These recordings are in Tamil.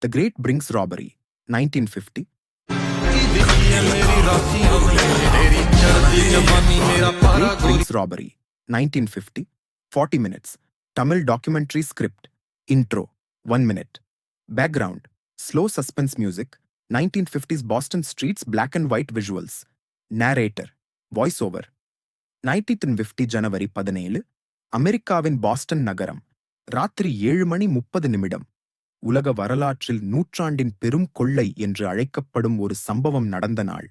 The Great Brinks Robbery, 1950. Great Brinks Robbery, 1950. 40 minutes. Tamil documentary script. Intro, 1 minute. Background, slow suspense music. 1950s Boston streets black and white visuals. Narrator, voiceover. 1950 ஜனவரி பதினேழு அமெரிக்காவின் பாஸ்டன் நகரம் ராத்திரி ஏழு மணி முப்பது நிமிடம் உலக வரலாற்றில் நூற்றாண்டின் பெரும் கொள்ளை என்று அழைக்கப்படும் ஒரு சம்பவம் நடந்த நாள்.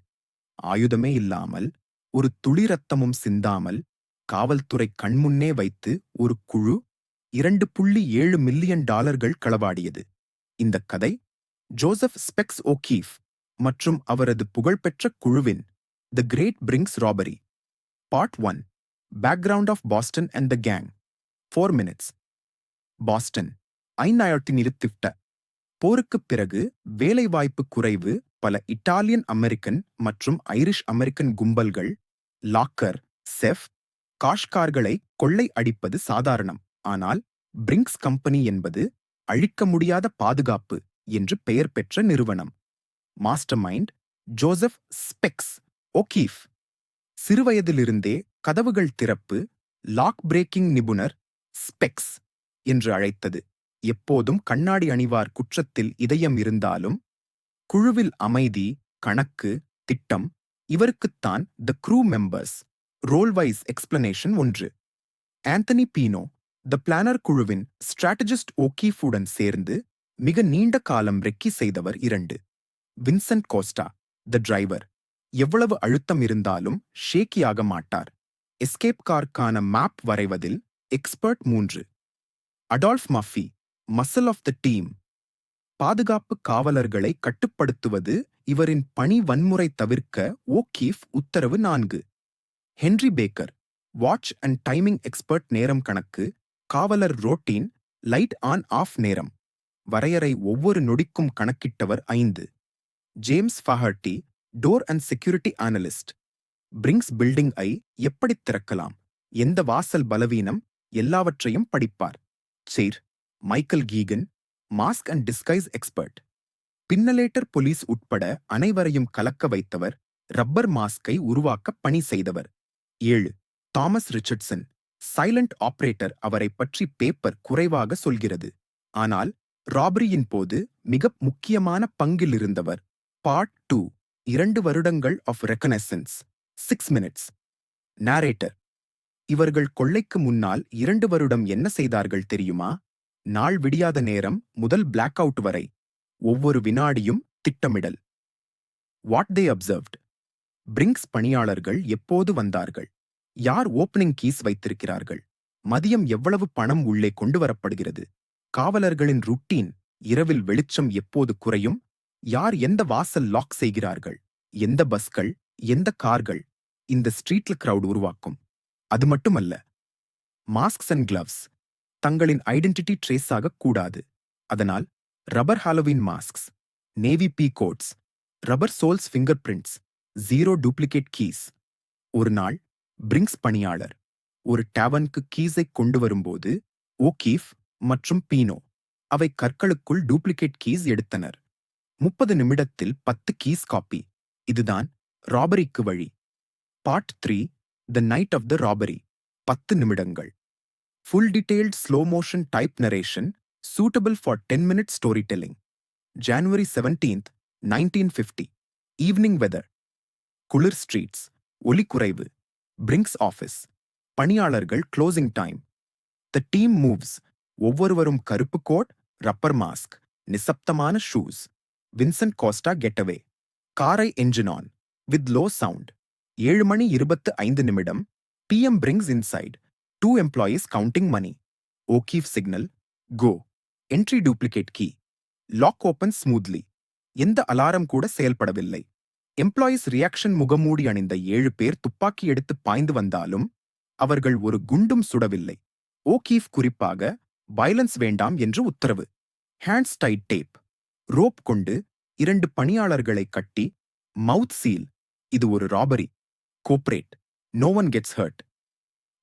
ஆயுதமே இல்லாமல் ஒரு துளி ரத்தமும் சிந்தாமல் காவல்துறை கண்முன்னே வைத்து ஒரு குழு இரண்டு புள்ளி ஏழு மில்லியன் டாலர்கள் களவாடியது. இந்த கதை ஜோசப் ஸ்பெக்ஸ் ஓகீஃப் மற்றும் அவரது புகழ்பெற்ற குழுவின் the great Brinks robbery part one background of Boston and the gang four minutes Boston ஐநாயிரத்தி நிறுத்திவிட்ட. போருக்குப் பிறகு வேலைவாய்ப்பு குறைவு பல இட்டாலியன் அமெரிக்கன் மற்றும் ஐரிஷ் அமெரிக்கன் கும்பல்கள் லாக்கர் செஃப் காஷ்கார்களை கொள்ளை அடிப்பது சாதாரணம். ஆனால் பிரிங்க்ஸ் கம்பெனி என்பது அழிக்க முடியாத பாதுகாப்பு என்று பெயர் பெற்ற நிறுவனம். Mastermind Joseph Specs O'Keefe சிறுவயதிலிருந்தே கதவுகள் திறப்பு லாக் பிரேக்கிங் நிபுணர் ஸ்பெக்ஸ் என்று அழைத்தது. எப்போதும் கண்ணாடி அணிவார் குற்றத்தில் இதயம் இருந்தாலும் குழுவில் அமைதி கணக்கு திட்டம் இவருக்குத்தான் the crew members rolewise explanation ஒன்று. ஆந்தனி பீனோ த பிளானர் குழுவின் ஸ்ட்ராட்டஜிஸ்ட் ஓகீஃபுடன் சேர்ந்து மிக நீண்ட காலம் ரெக்கி செய்தவர் இரண்டு. வின்சென்ட் கோஸ்டா த டிரைவர் எவ்வளவு அழுத்தம் இருந்தாலும் ஷேக்கியாக மாட்டார். எஸ்கேப் கார்க்கான மேப் வரைவதில் எக்ஸ்பர்ட் மூன்று. Adolph Maffie muscle of the team பாதுகாப்பு காவலர்களை கட்டுப்படுத்துவது இவரின் பணி வன்முறை தவிர்க்க ஓகீஃப் உத்தரவு நான்கு. Henry Baker watch and timing expert நேரம் கணக்கு காவலர் ரோட்டீன் லைட் ஆன் ஆஃப் நேரம். வரையறை ஒவ்வொரு நொடிக்கும் கணக்கிட்டவர் ஐந்து. James Faherty door and security analyst. Brinks building ஐ எப்படி திறக்கலாம்? எந்த வாசல் பலவீனம்? எல்லாவற்றையும் படிப்பார். சேர் Michael Geagan mask and disguise expert பின்னலேட்டர் police உட்பட அனைவரையும் கலக்க வைத்தவர் ரப்பர் மாஸ்கை உருவாக்க பணி செய்தவர். ஏழு தாமஸ் ரிச்சர்ட்சன் சைலண்ட் ஆபரேட்டர் அவரை பற்றி பேப்பர் குறைவாக சொல்கிறது. ஆனால் ராபரியின் போது மிக முக்கியமான பங்கில் இருந்தவர். பார்ட் டூ இரண்டு வருடங்கள் of reconnaissance six minutes. Narrator இவர்கள் கொள்ளைக்கு முன்னால் இரண்டு வருடம் என்ன செய்தார்கள் தெரியுமா? நாள் விடியாத நேரம் முதல் பிளாக் அவுட் வரை ஒவ்வொரு வினாடியும் திட்டமிடல். வாட் தே அப்சர்வ்ட் பிரிங்க்ஸ் பணியாளர்கள் எப்போது வந்தார்கள்? யார் ஓப்பனிங் கீஸ் வைத்திருக்கிறார்கள்? மதியம் எவ்வளவு பணம் உள்ளே கொண்டு வரப்படுகிறது? காவலர்களின் ருட்டீன் இரவில் வெளிச்சம் எப்போது குறையும்? யார் எந்த வாசல் லாக் செய்கிறார்கள்? எந்த பஸ்கள் எந்த கார்கள் இந்த ஸ்ட்ரீட்ல கிரவுட் உருவாக்கும்? அது மட்டுமல்ல மாஸ்க்ஸ் அண்ட் கிளவ்ஸ் தங்களின் ஐடென்டிட்டி ட்ரேஸ் ஆகக்கூடாது அதனால் rubber Halloween masks navy pea coats rubber soles fingerprints zero duplicate keys ஒரு நாள் பிரிங்ஸ் பணியாளர் ஒரு டேவனுக்கு கீஸை கொண்டு வரும்போது ஓகீஃப் மற்றும் பீனோ அவை கற்களுக்குள் டூப்ளிகேட் கீஸ் எடுத்தனர். முப்பது நிமிடத்தில் பத்து கீஸ் காப்பி இதுதான் ராபரிக்கு வழி. Part three the night of the robbery பத்து நிமிடங்கள். full detailed slow motion type narration suitable for ten minute story telling January seventeenth nineteen fifty evening weather குளிர் ஸ்ட்ரீட்ஸ் ஒலி குறைவு பிரிங்க்ஸ் ஆஃபீஸ் பணியாளர்கள் closing time the team moves ஒவ்வொருவரும் கருப்பு code rubber mask நிசப்தமான shoes Vincent Costa கெட்டவே காரை engine on with low sound ஏழு மணி இருபத்து ஐந்து நிமிடம் PM brings inside two employees counting மணி O'Keefe signal go entry duplicate key lock open smoothly எந்த அலாரம் கூட செயல்படவில்லை. எம்ப்ளாயீஸ் ரியாக்ஷன் முகமூடி அணிந்த ஏழு பேர் துப்பாக்கி எடுத்து பாய்ந்து வந்தாலும் அவர்கள் ஒரு குண்டும் சுடவில்லை. ஓகீஃப் குறிப்பாக வயலன்ஸ் வேண்டாம் என்று உத்தரவு. ஹேண்ட்ஸ் டைட் டேப் ரோப் கொண்டு இரண்டு பணியாளர்களை கட்டி மவுத் சீல் இது ஒரு robbery cooperate no one gets hurt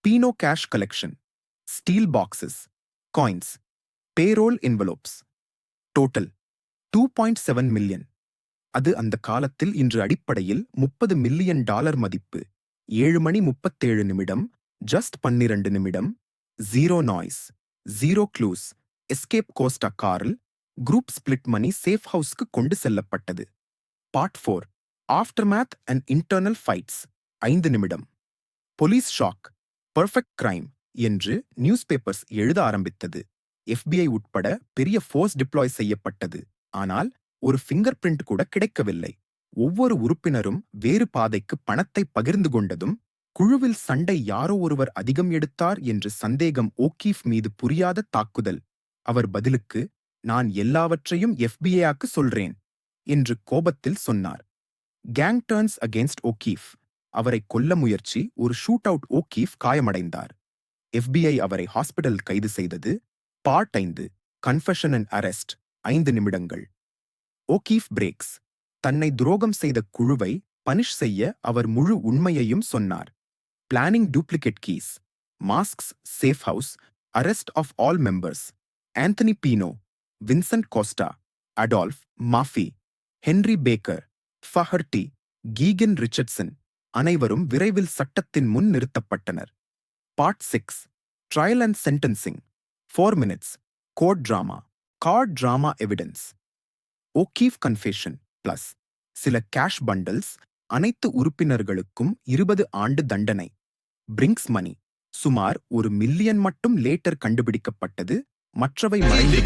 Pino cash collection steel boxes coins payroll envelopes. Total two point seven million அது அந்த காலத்தில் இன்று அடிப்படையில் முப்பது மில்லியன் டாலர் மதிப்பு. ஏழு மணி முப்பத்தேழு நிமிடம். ஜஸ்ட் பன்னிரண்டு நிமிடம். Zero noise zero clues escape Costa காரில் குரூப் ஸ்பிளிட் மணி சேஃப் ஹவுஸ்க்கு கொண்டு செல்லப்பட்டது. Part four aftermath and internal fights ஐந்து நிமிடம். போலீஸ் ஷாக் பெர்ஃபெக்ட் கிரைம் என்று நியூஸ் பேப்பர்ஸ் எழுத ஆரம்பித்தது. எஃபிஐ உட்பட பெரிய ஃபோர்ஸ் டிப்ளாய் செய்யப்பட்டது. ஆனால் ஒரு ஃபிங்கர் பிரிண்ட் கூட கிடைக்கவில்லை. ஒவ்வொரு உறுப்பினரும் வேறு பாதைக்கு பணத்தை பகிர்ந்து கொண்டதும் குழுவில் சண்டை யாரோ ஒருவர் அதிகம் எடுத்தார் என்று சந்தேகம் ஓகீஃப் மீது புரியாத தாக்குதல். அவர் பதிலுக்கு நான் எல்லாவற்றையும் எஃபிஐக்கு சொல்றேன் என்று கோபத்தில் சொன்னார். கேங் டர்ன்ஸ் அகேன்ஸ்ட் ஓகீஃப் அவரை கொல்ல முயற்சி ஒரு ஷூட் அவுட் ஓகீஃப் காயமடைந்தார். எஃபிஐ அவரை ஹாஸ்பிடல் கைது செய்தது பார்ட் ஐந்து கன்ஃபெஷன் அண்ட் அரெஸ்ட் ஐந்து நிமிடங்கள். O'Keefe breaks. தன்னை துரோகம் செய்த குழுவை பனிஷ் செய்ய அவர் முழு உண்மையையும் சொன்னார். Planning duplicate keys masks safe house arrest of all members Anthony Pino Vincent Costa Adolph Maffie Henry Baker Faherty Geagan Richardson அனைவரும் விரைவில் சட்டத்தின் முன் நிறுத்தப்பட்டனர். Part six trial and sentencing four minutes court drama guard drama evidence O'Keefe confession plus சில கேஷ் பண்டல்ஸ் அனைத்து உறுப்பினர்களுக்கும் இருபது ஆண்டு தண்டனை. பிரிங்க்ஸ் மணி சுமார் ஒரு மில்லியன் மட்டும் லேட்டர் கண்டுபிடிக்கப்பட்டது மற்றவை மறைந்து